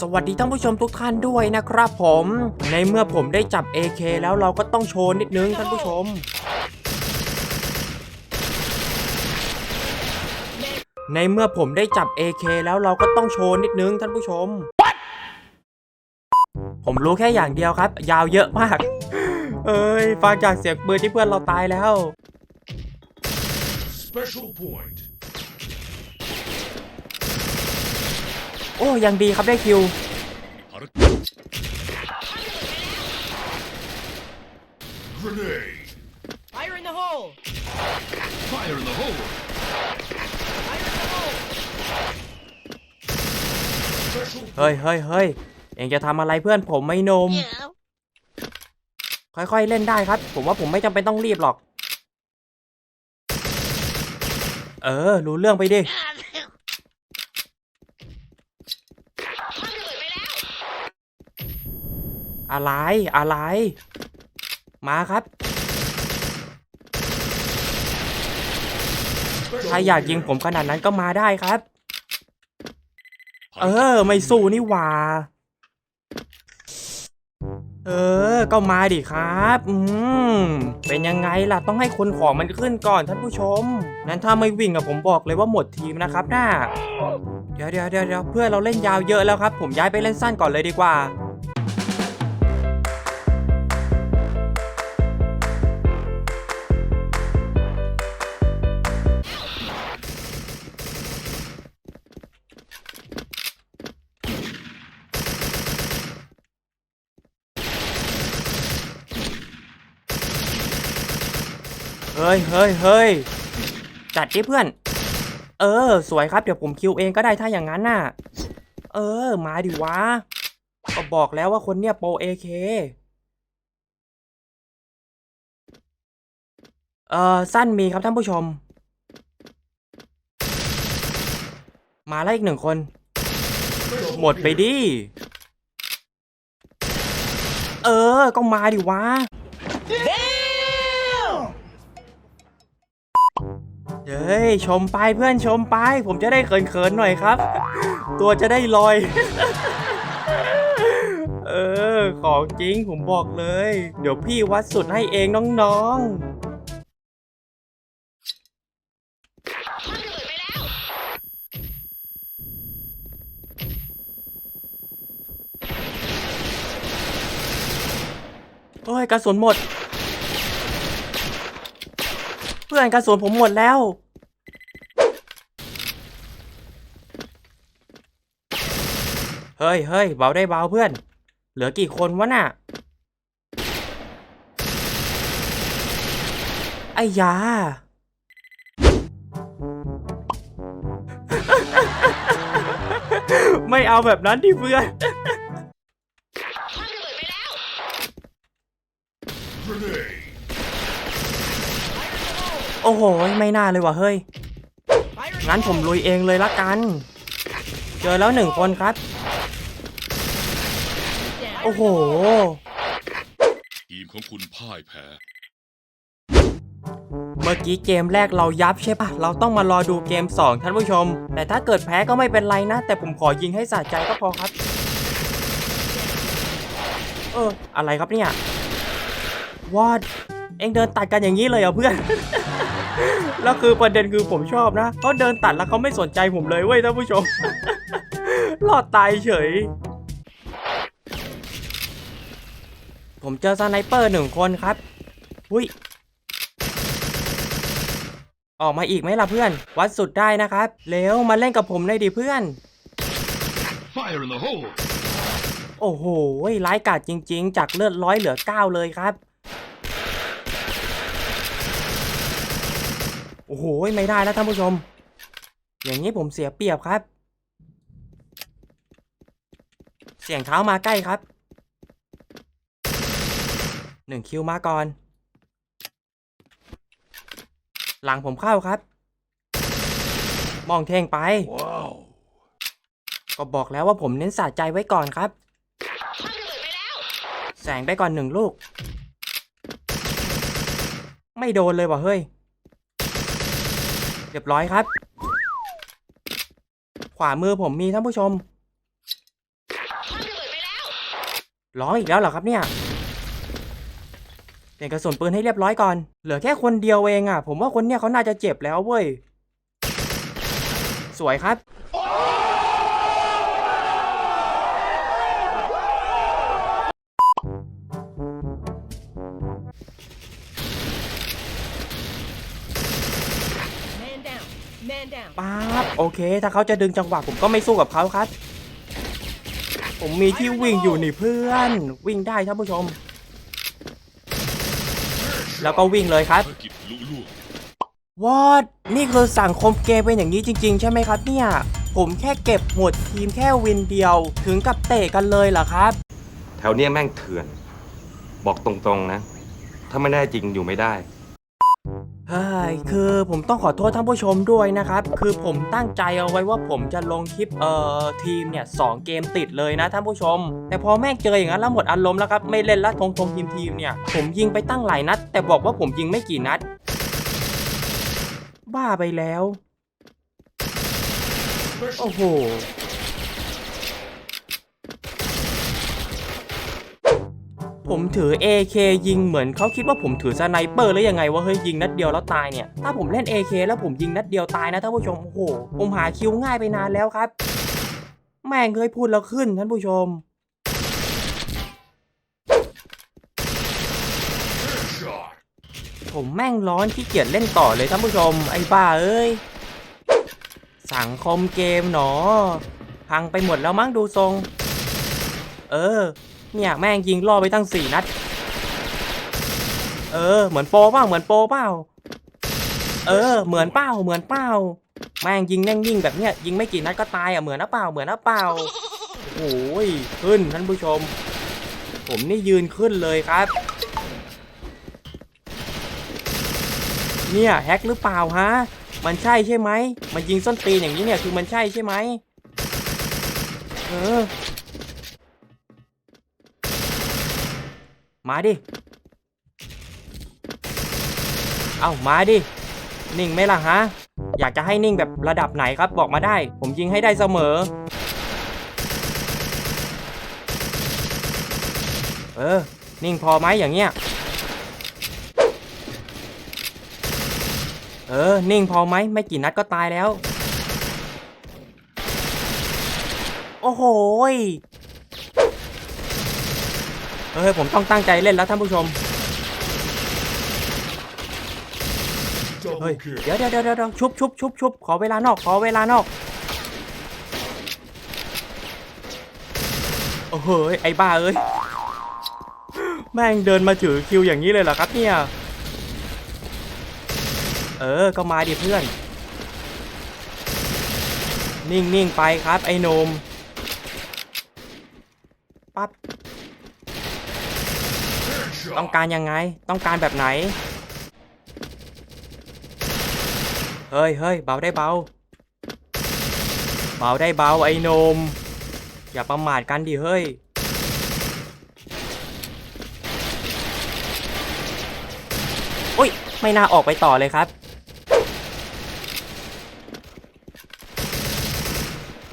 สวัสดีท่านผู้ชมทุกท่านด้วยนะครับผม ในเมื่อผมได้จับ AK แล้วเราก็ต้องโชว์นิดนึงท่านผู้ชม ในเมื่อผมได้จับ AK แล้วเราก็ต้องโชว์นิดนึงท่านผู้ชม ผมรู้แค่อย่างเดียวครับ ยาวเยอะมาก เอ้ยฟังจากเสียงปืนที่เพื่อนเราตายแล้ว Special point. โอ้ยังดีครับได้คิว Grenade. Fire in the hole! Fire in the hole. Fire in the hole! Special เฮ้ยเฮ้ยเฮ้ยเองจะทำอะไรเพื่อนผมไม่นม ค่อยๆเล่นได้ครับ ผมว่าผมไม่จำเป็นต้องรีบหรอก เออ รู้เรื่องไปดิ อะไรอะไร มาครับถ้าอยากยิงผมขนาดนั้นก็มาได้ครับ เออ ไม่สู้นี่หว่า เออ ก็มาดิครับ อืม เป็นยังไงล่ะ ต้องให้คนของมันขึ้นก่อนท่านผู้ชม นั้นถ้าไม่วิ่งอะผมบอกเลยว่าหมดทีมนะครับน่าเดี๋ยวเดี๋ยวเดี๋ยวเดี๋ยวเพื่อนเราเล่นยาวเยอะแล้วครับ ผมย้ายไปเล่นสั้นก่อนเลยดีกว่า เฮ้ยเฮ้ยเฮ้ยจัดดิเพื่อน เออ สวยครับเดี๋ยวผมคิวเองก็ได้ถ้าอย่างนั้นน่ะ เออ มาดิวะก็บอกแล้วว่าคนเนี้ยโปรเอเคเออสั้นมีครับท่านผู้ชม มาแล้วอีกหนึ่งคน หมดไปดิ เออ ก็มาดิวะ เฮ้ยชมไปเพื่อนชมไป ผมจะได้เขินๆหน่อยครับ ตัวจะได้ลอย เออ ของจริงผมบอกเลย เดี๋ยวพี่วัดสุดให้เองน้องๆโอ้ยกระสุนหมด เพื่อนกระสุนผมหมดแล้ว เฮ้ยเฮ้ยเบาได้เบาเพื่อน เหลือกี่คนวะน่ะ ไอ้ยาไม่เอาแบบนั้นดิเพื่อน grenade. โอ้โห ไม่น่าเลยว่ะเฮ้ย Fire in งั้น the ผม hole! ลุยเองเลยละกัน เจอแล้วหนึ่งคนครับ Down. โอ้โห ทีมของคุณพ่ายแพ้ เมื่อกี้เกมแรกเรายับใช่ปะเราต้องมารอดูเกม 2 ท่านผู้ชม แต่ถ้าเกิดแพ้ก็ไม่เป็นไรนะ แต่ผมขอยิงให้สะใจก็พอครับ เออ อะไรครับเนี่ย วอด เอ็งเดินตัดกันอย่างนี้เลยเหรอเพื่อน แล้วคือประเด็นคือผมชอบนะเขาเดินตัดแล้วเขาไม่สนใจผมเลยเว้ยท่านผู้ชมรอดตายเฉย ผมเจอสไนเปอร์หนึ่งคนครับอุ้ยออกมาอีกไหมล่ะเพื่อน วัดสุดได้นะครับเร็วมาเล่นกับผมเลยดิเพื่อน Fire in the hole. โอ้โหร้ายกาจจริง ๆ จากเลือดร้อยเหลือเก้าเลยครับ โอ้โหไม่ได้แล้วท่านผู้ชม อย่างนี้ผมเสียเปรียบครับ เสียงเท้ามาใกล้ครับหนึ่งคิวมาก่อน หลังผมเข้าครับ มองเท่งไป Wow. ก็บอกแล้วว่าผมเน้นสะใจไว้ก่อนครับ แสงไปก่อนหนึ่งลูก ไม่โดนเลยว่ะเฮ้ยเรียบร้อยครับ ขวามือผมมีท่านผู้ชมร้องอีกแล้วเหรอครับเนี่ยเปลี่ยนกระสุนปืนให้เรียบร้อยก่อน เหลือแค่คนเดียวเองอะ ผมว่าคนเนี้ยเขาน่าจะเจ็บแล้วเว้ย สวยครับ ป๊าบโอเค ถ้าเขาจะดึงจังหวะผมก็ไม่สู้กับเขาครับ ผมมีที่วิ่งอยู่นี่เพื่อน วิ่งได้ท่านผู้ชม แล้วก็วิ่งเลยครับภารกิจลุล่วงวอดนี่คือสังคมเกมเป็นอย่างนี้จริง ๆ ใช่ไหมครับเนี่ย ผมแค่เก็บหมดทีมแค่วินเดียว ถึงกับเตะกันเลยเหรอครับ แถวเนี้ยแม่งเถื่อน บอกตรงๆนะ ถ้าไม่ได้จริงอยู่ไม่ได้ เฮ้ยคือผมต้องขอโทษท่านผู้ชมด้วยนะครับ คือผมตั้งใจเอาไว้ว่าผมจะลงคลิปเอ่อทีมเนี่ยสองเกมติดเลยนะท่านผู้ชม แต่พอแม่งเจออย่างนั้นแล้วหมดอารมณ์แล้วครับ ไม่เล่นละทงทงทีมทีมเนี่ย ผมยิงไปตั้งหลายนัด แต่บอกว่าผมยิงไม่กี่นัด บ้าไปแล้ว โอ้โห ผมถือ AK ยิงเหมือนเขาคิดว่าผมถือสไนเปอร์หรือยังไงว่าเฮ้ยยิงนัดเดียวแล้วตายเนี่ย ถ้าผมเล่น AK แล้วผมยิงนัดเดียวตายนะท่านผู้ชม โอ้โห ผมหาคิวง่ายไปนานแล้วครับ แม่งเคยพูดแล้วขึ้นท่านผู้ชมผมแม่งร้อนขี้เกียจเล่นต่อเลยท่านผู้ชม ไอ้บ้าเอ้ย สังคมเกมหนอ พังไปหมดแล้วมั้งดูทรง เออ เนี่ยแม่งยิงล่อไปตั้งสี่นัด เออ เหมือนโปเปล่าเหมือนโปเปล่าเออ เหมือนเป้าเหมือนเป้าแม่งยิงแน่งยิงแบบเนี้ยยิงไม่กี่นัดก็ตายอะเหมือนนะเปล่าเหมือนนะเปล่าโอ้ยขึ้นท่านผู้ชม ผมนี่ยืนขึ้นเลยครับ เนี่ยแฮกหรือเปล่าฮะมันใช่ใช่ไหมมันยิงส้นตีนอย่างนี้เนี่ยคือมันใช่ใช่ไหมเออ มาดิ เอามาดิ นิ่งไหมล่ะฮะ อยากจะให้นิ่งแบบระดับไหนครับบอกมาได้ ผมยิงให้ได้เสมอ เออ นิ่งพอไหมอย่างเงี้ย เออ นิ่งพอไหมไม่กี่นัดก็ตายแล้ว โอ้โห เออผมต้องตั้งใจเล่นแล้วท่านผู้ชม เฮ้ย เดี๋ยวเดี๋ยวเดี๋ยวเดี๋ยวชุบชุบชุบชุบขอเวลานอก ขอเวลานอก โอ้โหยไอ้บ้าเอ้ย แม่งเดินมาถือคิวอย่างนี้เลยเหรอครับเนี่ย เออ ก็มาดิเพื่อน นิ่งนิ่งไปครับไอ้นมปั๊บ ต้องการยังไง ต้องการแบบไหน เฮ้ยเฮ้ยเบาได้เบา เบาได้เบาไอ้นม อย่าประมาทกันดิเฮ้ย โอ้ย ไม่น่าออกไปต่อเลยครับ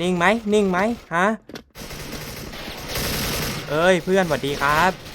นิ่งไหมนิ่งไหมฮะเอ้ยเพื่อนสวัสดีครับ